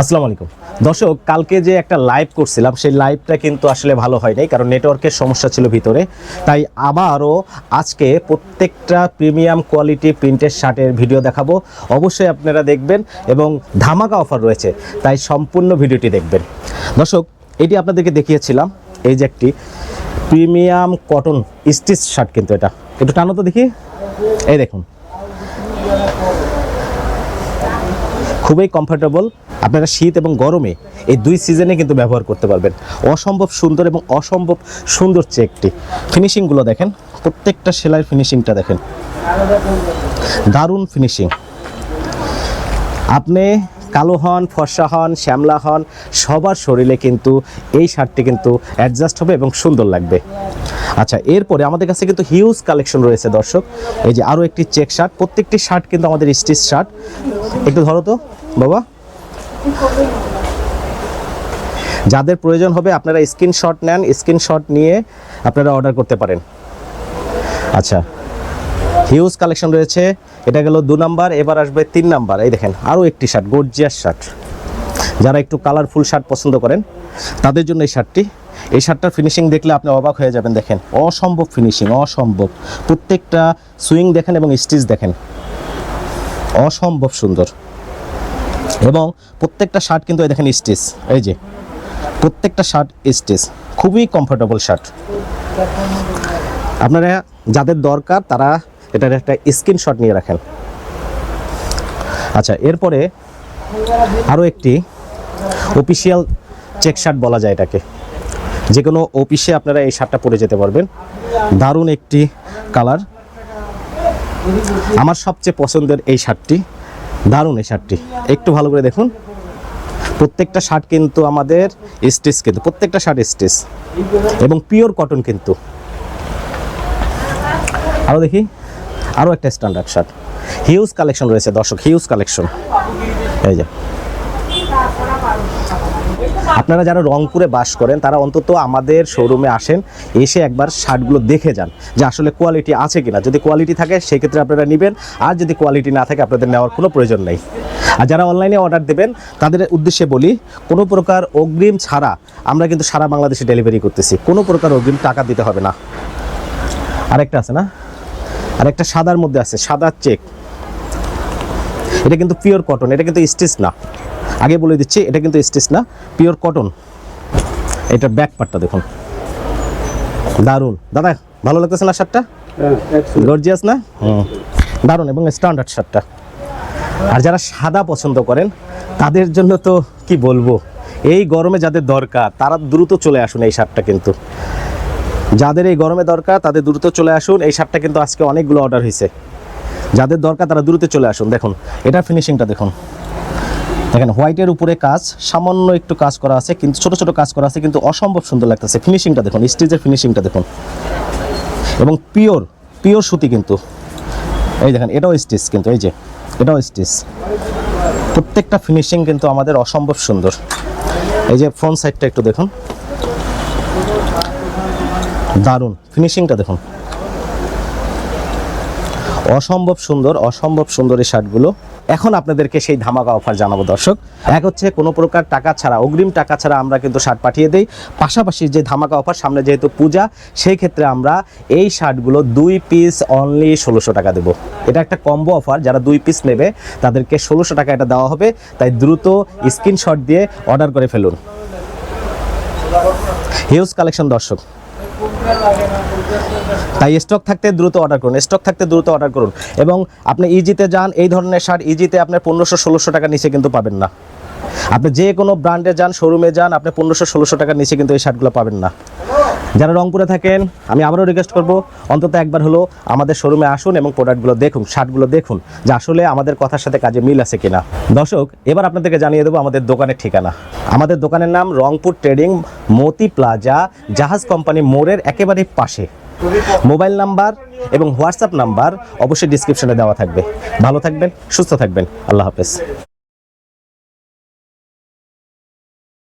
আসসালামু আলাইকুম। দর্শক, কালকে যে একটা লাইভ করছিলাম, সেই লাইভটা কিন্তু আসলে ভালো হয় নাই, কারণ নেটওয়ার্কের সমস্যা ছিল ভিতরে। তাই আবারও আজকে প্রত্যেকটা প্রিমিয়াম কোয়ালিটি প্রিন্টের শার্টের ভিডিও দেখাবো। অবশ্যই আপনারা দেখবেন এবং ধামাকা অফার রয়েছে, তাই সম্পূর্ণ ভিডিওটি দেখবেন। দর্শক, এটি আপনাদেরকে দেখিয়েছিলাম, এই যে একটি প্রিমিয়াম কটন স্টিচ শার্ট কিন্তু এটা। একটু টানো তো দেখি। এই দেখুন। খুবই কমফোর্টেবল আপনারা শীত এবং গরমে এই দুই সিজনে কিন্তু ব্যবহার করতে পারবেন। অসম্ভব সুন্দর এবং অসম্ভব সুন্দর চেকটি ফিনিশিংগুলো দেখেন, প্রত্যেকটা সেলাইয়ের ফিনিশিংটা দেখেন। দারুণ ফিনিশিং আপনি কালো হন, ফর্সা হন, শ্যামলা হন, সবার শরীরে কিন্তু এই শার্টটি কিন্তু অ্যাডজাস্ট হবে এবং সুন্দর লাগবে। আচ্ছা এরপরে আমাদের কাছে কিন্তু হিউজ কালেকশন রয়েছে দর্শক। এই যে আরও একটি চেক শার্ট প্রত্যেকটি শার্ট কিন্তু আমাদের স্টিচ শার্ট একটু ধরো তো, বাবা। যাদের প্রয়োজন হবে আপনারা স্ক্রিনশট নেন স্ক্রিনশট নিয়ে আপনারা অর্ডার করতে পারেন। আচ্ছা হিউজ কালেকশন রয়েছে। এটা গেল দু নাম্বার, এবার আসবে তিন নাম্বার। এই দেখেন, আরও একটি শার্ট গর্জিয়াস শার্ট যারা একটু কালারফুল শার্ট পছন্দ করেন, তাদের জন্য এই শার্টটি এই শার্টটার ফিনিশিং দেখলে আপনি অবাক হয়ে যাবেন, দেখেন। অসম্ভব ফিনিশিং অসম্ভব। প্রত্যেকটা সুইং দেখেন এবং স্টিচ দেখেন। অসম্ভব সুন্দর। এবং প্রত্যেকটা শার্ট কিন্তু দেখেন স্টিচ এই যে, প্রত্যেকটা শার্ট স্টিচ খুবই কমফোর্টেবল শার্ট আপনারা যাদের দরকার, তারা এটার একটা স্ক্রিনশট নিয়ে রাখেন। আচ্ছা এরপরে আরও একটি অফিসিয়াল চেক শার্ট বলা যায় এটাকে। যে কোনো অফিসে আপনারা এই শার্টটা পরে যেতে পারবেন। দারুণ একটি কালার আমার সবচেয়ে পছন্দের এই শার্টটি দারুণ এই শার্টটি একটু ভালো করে দেখুন। প্রত্যেকটা শার্ট কিন্তু আমাদের স্টিচ কিন্তু, প্রত্যেকটা শার্ট স্টিচ এবং পিওর কটন কিন্তু। আরও দেখি। আরও একটা স্ট্যান্ডার্ড শার্ট হিউজ কালেকশন রয়েছে, দর্শক হিউজ কালেকশন এই যে। আপনারা যারা রংপুরে বাস করেন, তারা অন্তত আমাদের শোরুমে আসেন, এসে একবার শার্টগুলো দেখে যান যে আসলে কোয়ালিটি আছে কিনা। যদি কোয়ালিটি থাকে, সেক্ষেত্রে আপনারা নেবেন, আর যদি কোয়ালিটি না থাকে, আপনাদের নেওয়ার কোনো প্রয়োজন নেই। আর যারা অনলাইনে অর্ডার দেবেন, তাদের উদ্দেশ্যে বলি, কোনো প্রকার অগ্রিম ছাড়া আমরা কিন্তু সারা বাংলাদেশে ডেলিভারি করতেছি। কোনো প্রকার অগ্রিম টাকা দিতে হবে না। আরেকটা আছে না? আরেকটা সাদার মধ্যে আছে সাদা চেক। এটা কিন্তু পিওর কটন এটা কিন্তু স্টিচ না। আগে বলে দিচ্ছি এটা কিন্তু স্টিচ না পিওর কটন এটা ব্যাক পার্টটা দেখুন। দারুণ দাদা ভালো লাগতেছে না শার্টটা গর্জিয়াস না? হুম। দারুণ এবং স্ট্যান্ডার্ড শার্টটা আর যারা সাদা পছন্দ করেন তাদের জন্য তো কি বলব? এই গরমে যাদের দরকার তারা দ্রুত চলে আসুন এই শার্টটা কিন্তু। যাদের এই গরমে দরকার, তাদের দ্রুত চলে আসুন। এই শার্টটা কিন্তু আজকে অনেকগুলো অর্ডার হয়েছে। যাদের দরকার, তারা দ্রুত চলে আসুন। দেখুন, এটা ফিনিশিংটা দেখুন। দেখেন হোয়াইটের উপরে কাজ, সামান্য একটু কাজ করা আছে, কিন্তু ছোট ছোট কাজ করা আছে, কিন্তু অসম্ভব সুন্দর লাগতেছে। ফিনিশিংটা দেখুন, স্টিচের ফিনিশিংটা দেখুন। এবং পিওর পিওর সুতি কিন্তু। এই দেখেন, এটাও স্টিচ কিন্তু, এই যে, এটাও স্টিচ প্রত্যেকটা ফিনিশিং কিন্তু আমাদের অসম্ভব সুন্দর। এই যে ফ্রন্ট সাইডটা একটু দেখুন। দারুণ। ফিনিশিংটা দেখুন। অসম্ভব সুন্দর অসম্ভব সুন্দর এই শার্টগুলো। এখন আপনাদেরকে সেই ধামাকা অফার জানাব, দর্শক। এক হচ্ছে কোনো প্রকার টাকা ছাড়া, অগ্রিম টাকা ছাড়া আমরা কিন্তু শার্ট পাঠিয়ে দিই। পাশাপাশি যে ধামাকা অফার সামনে যেহেতু পূজা, সেই ক্ষেত্রে আমরা এই শার্টগুলো দুই পিস অনলি ষোলোশো টাকা দেবো। এটা একটা কম্বো অফার যারা দুই পিস নেবে, তাদেরকে ষোলোশো টাকা এটা দেওয়া হবে। তাই দ্রুত স্ক্রিনশট দিয়ে অর্ডার করে ফেলুন। হিউজ কালেকশন দর্শক। তাই স্টক থাকতে দ্রুত অর্ডার করুন স্টক থাকতে দ্রুত অর্ডার করুন। এবং আপনি ইজিতে যান, এই ধরনের শার্ট ইজিতে আপনার পনেরোশো, ষোলোশো টাকা নিচে কিন্তু পাবেন না। আপনি যে কোনো ব্র্যান্ডে যান শোরুমে যান, আপনি পনেরোশো, ষোলোশো টাকার নিচে কিন্তু এই শার্টগুলো পাবেন না। যারা রংপুরে থাকেন, আমি আবারও রিকোয়েস্ট করব, অন্তত একবার হলো আমাদের শোরুমে আসুন এবং প্রোডাক্টগুলো দেখুন শার্টগুলো দেখুন, যে আসলে আমাদের কথার সাথে কাজে মিল আছে কিনা। দর্শক, এবার আপনাদেরকে জানিয়ে দেবো আমাদের দোকানের ঠিকানা। আমাদের দোকানের নাম Rangpur trading Moti plaza Jahaj company মোড়ের একেবারে পাশে। মোবাইল নাম্বার এবং হোয়াটসঅ্যাপ নাম্বার অবশ্যই ডিসক্রিপশনে দেওয়া থাকবে। ভালো থাকবেন, সুস্থ থাকবেন, আল্লাহ হাফেজ।